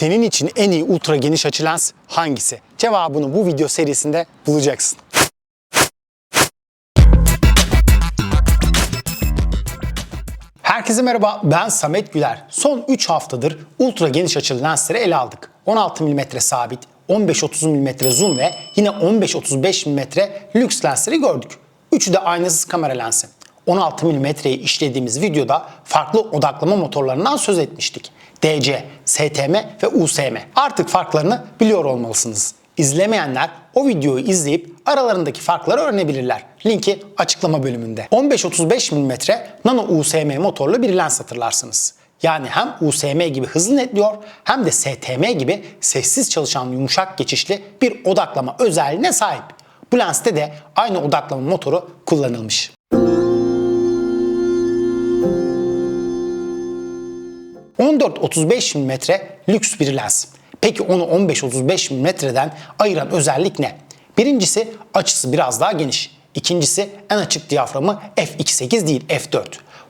senin için en iyi ultra geniş açı lens hangisi? Cevabını bu video serisinde bulacaksın. Herkese merhaba ben Samet Güler. Son 3 haftadır ultra geniş açılı lensleri ele aldık. 16 mm sabit, 15-30 mm zoom ve yine 15-35 mm lüks lensleri gördük. Üçü de aynasız kamera lensi. 16 mm'yi işlediğimiz videoda farklı odaklama motorlarından söz etmiştik. DC, STM ve USM. Artık farklarını biliyor olmalısınız. İzlemeyenler o videoyu izleyip aralarındaki farkları öğrenebilirler. Linki açıklama bölümünde. 15-35 mm nano USM motorlu bir lens hatırlarsınız. Yani hem USM gibi hızlı netliyor hem de STM gibi sessiz çalışan yumuşak geçişli bir odaklama özelliğine sahip. Bu lenste de aynı odaklama motoru kullanılmış. ...14-35 mm lüks bir lens. Peki onu 15-35 mm'den ayıran özellik ne? Birincisi açısı biraz daha geniş. İkincisi en açık diyaframı f2.8 değil f4.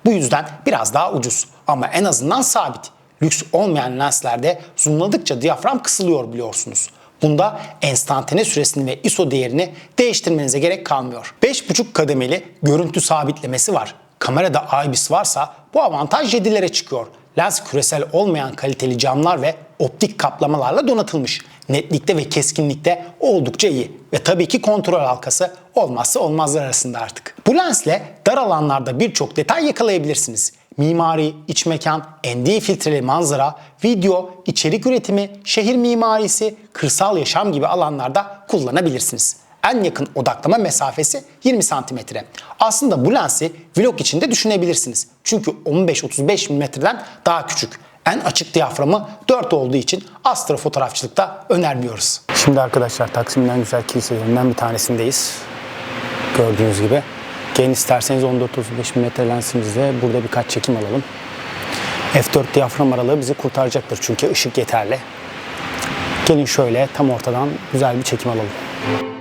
Bu yüzden biraz daha ucuz ama en azından sabit. Lüks olmayan lenslerde zoomladıkça diyafram kısılıyor biliyorsunuz. Bunda enstantane süresini ve ISO değerini değiştirmenize gerek kalmıyor. 5.5 kademeli görüntü sabitlemesi var. Kamerada IBIS varsa bu avantaj 7'lere çıkıyor. Lens küresel olmayan kaliteli camlar ve optik kaplamalarla donatılmış. Netlikte ve keskinlikte oldukça iyi. Ve tabii ki kontrol halkası olmazsa olmazlar arasında artık. Bu lensle dar alanlarda birçok detay yakalayabilirsiniz. Mimari, iç mekan, ND filtreli manzara, video, içerik üretimi, şehir mimarisi, kırsal yaşam gibi alanlarda kullanabilirsiniz. En yakın odaklama mesafesi 20 santimetre. Aslında bu lensi vlog için de düşünebilirsiniz. Çünkü 15-35 mm'den daha küçük. En açık diyaframı 4 olduğu için astro fotoğrafçılıkta önermiyoruz. Şimdi arkadaşlar Taksim'in en güzel kiliselerinden bir tanesindeyiz. Gördüğünüz gibi. Gelin isterseniz 14-35 mm lensimizle burada birkaç çekim alalım. F4 diyafram aralığı bizi kurtaracaktır çünkü ışık yeterli. Gelin şöyle tam ortadan güzel bir çekim alalım.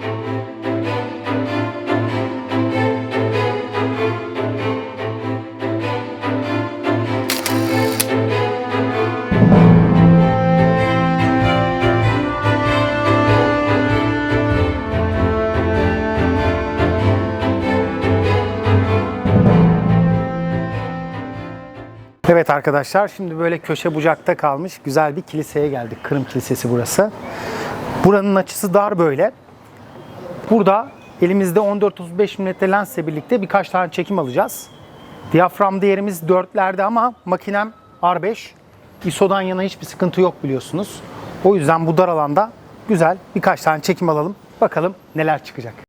Arkadaşlar şimdi böyle köşe bucakta kalmış güzel bir kiliseye geldik. Kırım Kilisesi burası. Buranın açısı dar böyle. Burada elimizde 14-35 mm lensle birlikte birkaç tane çekim alacağız. Diyafram değerimiz 4'lerde ama makinem R5. ISO'dan yana hiçbir sıkıntı yok biliyorsunuz. O yüzden bu dar alanda güzel birkaç tane çekim alalım. Bakalım neler çıkacak.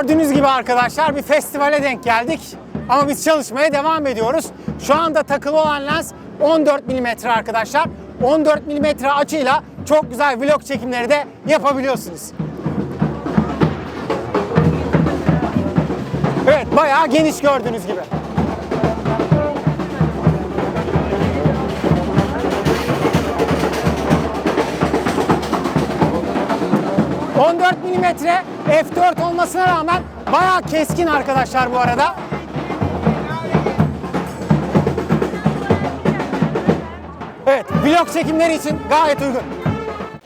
Gördüğünüz gibi arkadaşlar bir festivale denk geldik. Ama biz çalışmaya devam ediyoruz. Şu anda takılı olan lens 14 mm arkadaşlar. 14 mm açıyla çok güzel vlog çekimleri de yapabiliyorsunuz. Evet bayağı geniş gördüğünüz gibi. ...14 milimetre f4 olmasına rağmen bayağı keskin arkadaşlar bu arada. Evet, vlog çekimleri için gayet uygun.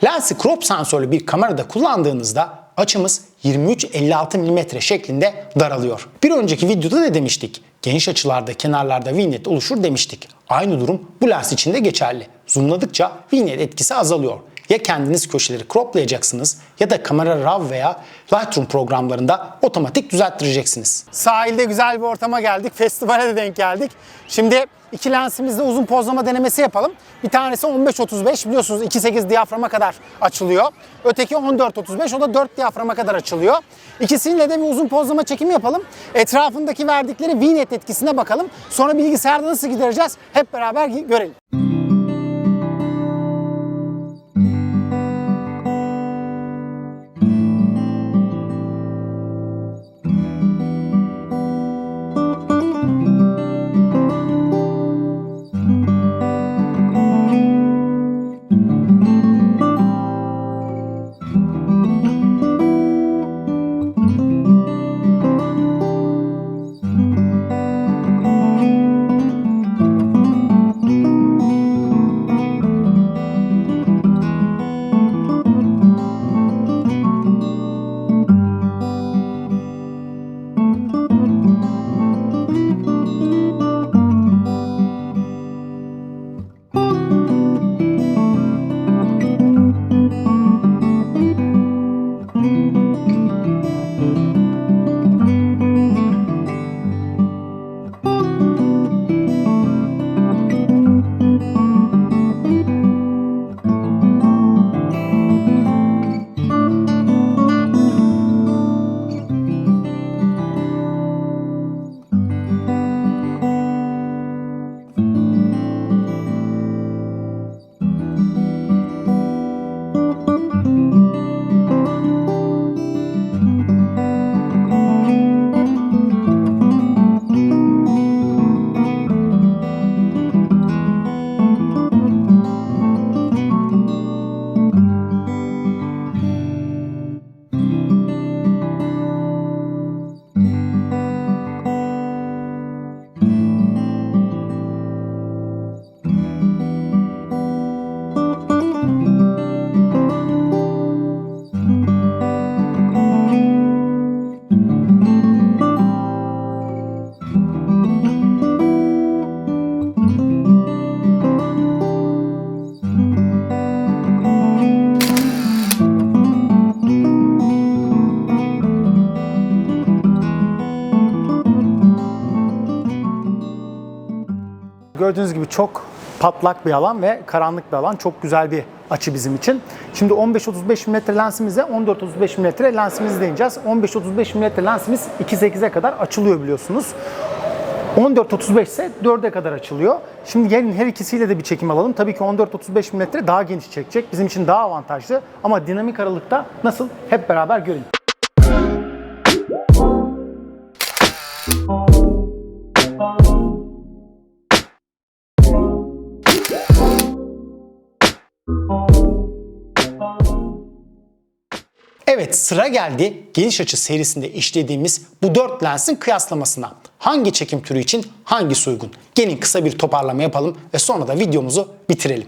Lensi crop sensörlü bir kamerada kullandığınızda açımız 23-56 mm şeklinde daralıyor. Bir önceki videoda ne demiştik? Geniş açılarda kenarlarda vignette oluşur demiştik. Aynı durum bu lens için de geçerli. Zoomladıkça vignette etkisi azalıyor. Ya kendiniz köşeleri croplayacaksınız ya da kamera RAW veya Lightroom programlarında otomatik düzelttireceksiniz. Sahilde güzel bir ortama geldik. Festivale de denk geldik. Şimdi iki lensimizde uzun pozlama denemesi yapalım. Bir tanesi 15-35 biliyorsunuz 2.8 diyaframa kadar açılıyor. Öteki 14-35 o da 4 diyaframa kadar açılıyor. İkisiyle de bir uzun pozlama çekimi yapalım. Etrafındaki verdikleri V-net etkisine bakalım. Sonra bilgisayarda nasıl gidereceğiz hep beraber görelim. Gördüğünüz gibi çok patlak bir alan ve karanlık bir alan. Çok güzel bir açı bizim için. Şimdi 15-35 mm lensimize 14-35 mm lensimizi deneyeceğiz. 15-35 mm lensimiz 2.8'e kadar açılıyor biliyorsunuz. 14-35 ise 4'e kadar açılıyor. Şimdi gelin her ikisiyle de bir çekim alalım. Tabii ki 14-35 mm daha geniş çekecek. Bizim için daha avantajlı. Ama dinamik aralıkta nasıl hep beraber görün. Evet sıra geldi geniş açı serisinde işlediğimiz bu dört lensin kıyaslamasına. Hangi çekim türü için hangisi uygun? Gelin kısa bir toparlama yapalım ve sonra da videomuzu bitirelim.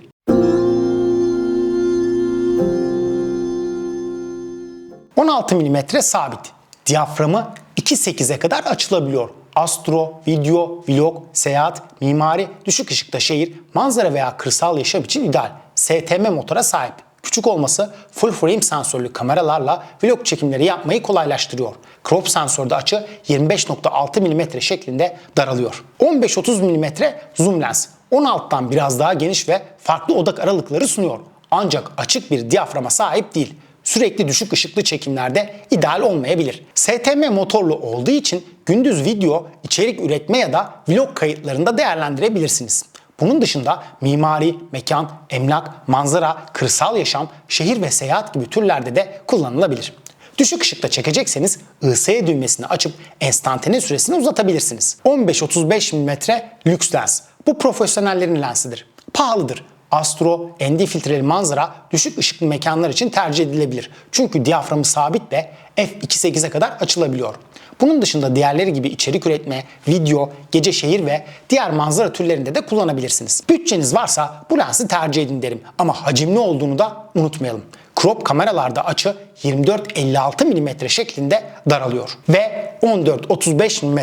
...16 mm sabit. Diyaframı 2.8'e kadar açılabiliyor. Astro, video, vlog, seyahat, mimari, düşük ışıkta şehir, manzara veya kırsal yaşam için ideal. STM motora sahip. Küçük olması full frame sensörlü kameralarla vlog çekimleri yapmayı kolaylaştırıyor. Crop sensörde açı 25.6 mm şeklinde daralıyor. 15-30 mm zoom lens 16'dan biraz daha geniş ve farklı odak aralıkları sunuyor. Ancak açık bir diyaframa sahip değil sürekli düşük ışıklı çekimlerde ideal olmayabilir. STM motorlu olduğu için gündüz video, içerik üretme ya da vlog kayıtlarında değerlendirebilirsiniz. Bunun dışında mimari, mekan, emlak, manzara, kırsal yaşam, şehir ve seyahat gibi türlerde de kullanılabilir. Düşük ışıkta çekecekseniz ISE düğmesini açıp enstantane süresini uzatabilirsiniz. 15-35 mm lüks lens. Bu profesyonellerin lensidir. Pahalıdır astro, ND filtreli manzara düşük ışıklı mekanlar için tercih edilebilir. Çünkü diyaframı sabit ve f2.8'e kadar açılabiliyor. Bunun dışında diğerleri gibi içerik üretme, video, gece şehir ve diğer manzara türlerinde de kullanabilirsiniz. Bütçeniz varsa bu lensi tercih edin derim ama hacimli olduğunu da unutmayalım. Crop kameralarda açı 24-56 mm şeklinde daralıyor ve 14-35 mm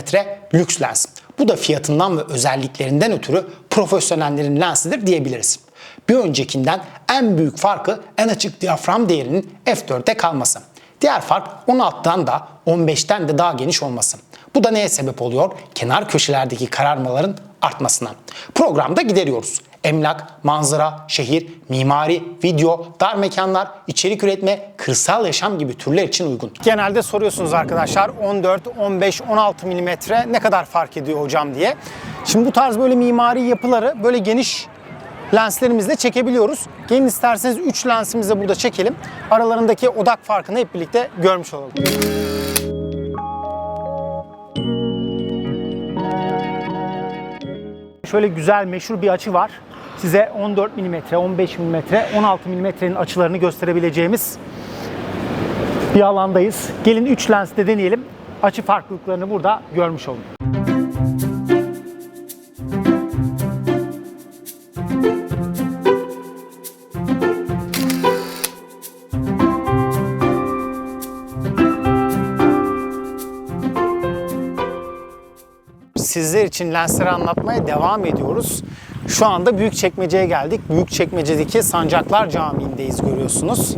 lüks lens. Bu da fiyatından ve özelliklerinden ötürü profesyonellerin lensidir diyebiliriz bir öncekinden en büyük farkı en açık diyafram değerinin f4'te kalması. Diğer fark 16'dan da 15'ten de daha geniş olması. Bu da neye sebep oluyor? Kenar köşelerdeki kararmaların artmasına. Programda gideriyoruz. Emlak, manzara, şehir, mimari, video, dar mekanlar, içerik üretme, kırsal yaşam gibi türler için uygun. Genelde soruyorsunuz arkadaşlar 14, 15, 16 milimetre ne kadar fark ediyor hocam diye. Şimdi bu tarz böyle mimari yapıları böyle geniş lenslerimizle çekebiliyoruz. Gelin isterseniz 3 lensimizi burada çekelim. Aralarındaki odak farkını hep birlikte görmüş olalım. Şöyle güzel meşhur bir açı var. Size 14 mm, 15 mm, 16 mm'nin açılarını gösterebileceğimiz bir alandayız. Gelin 3 lensle deneyelim. Açı farklılıklarını burada görmüş olun. Sizler için lensleri anlatmaya devam ediyoruz. Şu anda Büyükçekmece'ye geldik. Büyükçekmece'deki Sancaklar Camii'ndeyiz görüyorsunuz.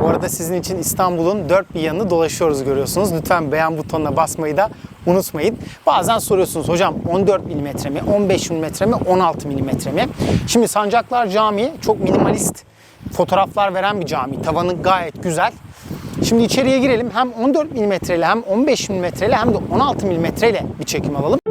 Bu arada sizin için İstanbul'un dört bir yanını dolaşıyoruz görüyorsunuz. Lütfen beğen butonuna basmayı da unutmayın. Bazen soruyorsunuz hocam 14 mm mi, 15 mm mi, 16 mm mi? Şimdi Sancaklar Camii çok minimalist fotoğraflar veren bir cami. Tavanı gayet güzel. Şimdi içeriye girelim. Hem 14 mm ile hem 15 mm ile hem de 16 mm ile bir çekim alalım.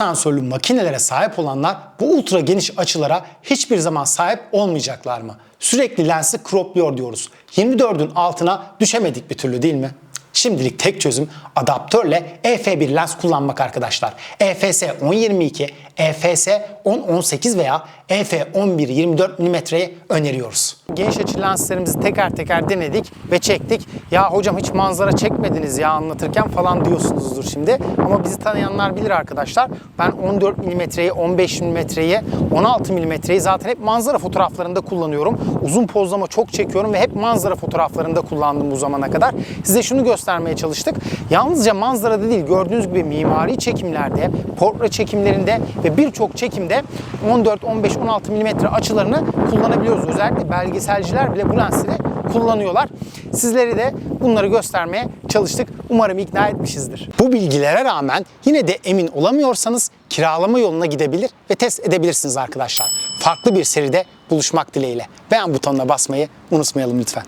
Sensörlü makinelere sahip olanlar bu ultra geniş açılara hiçbir zaman sahip olmayacaklar mı? Sürekli lensi cropluyor diyoruz. 24'ün altına düşemedik bir türlü değil mi? Şimdilik tek çözüm adaptörle EF1 lens kullanmak arkadaşlar. EFS 10-22, EFS 10-18 veya EF 11-24 mm'ye öneriyoruz. Geniş açı lenslerimizi teker teker denedik ve çektik. Ya hocam hiç manzara çekmediniz ya anlatırken falan diyorsunuzdur şimdi. Ama bizi tanıyanlar bilir arkadaşlar. Ben 14 mm'yi, 15 mm'yi, 16 mm'yi zaten hep manzara fotoğraflarında kullanıyorum. Uzun pozlama çok çekiyorum ve hep manzara fotoğraflarında kullandım bu zamana kadar. Size şunu göstermeye çalıştık. Yalnızca manzarada değil gördüğünüz gibi mimari çekimlerde, portre çekimlerinde ve birçok çekimde 14, 15, 16 mm açılarını kullanabiliyoruz. Özellikle belgeselciler bile bu lensleri kullanıyorlar. Sizlere de bunları göstermeye çalıştık. Umarım ikna etmişizdir. Bu bilgilere rağmen yine de emin olamıyorsanız kiralama yoluna gidebilir ve test edebilirsiniz arkadaşlar. Farklı bir seride buluşmak dileğiyle. Beğen butonuna basmayı unutmayalım lütfen.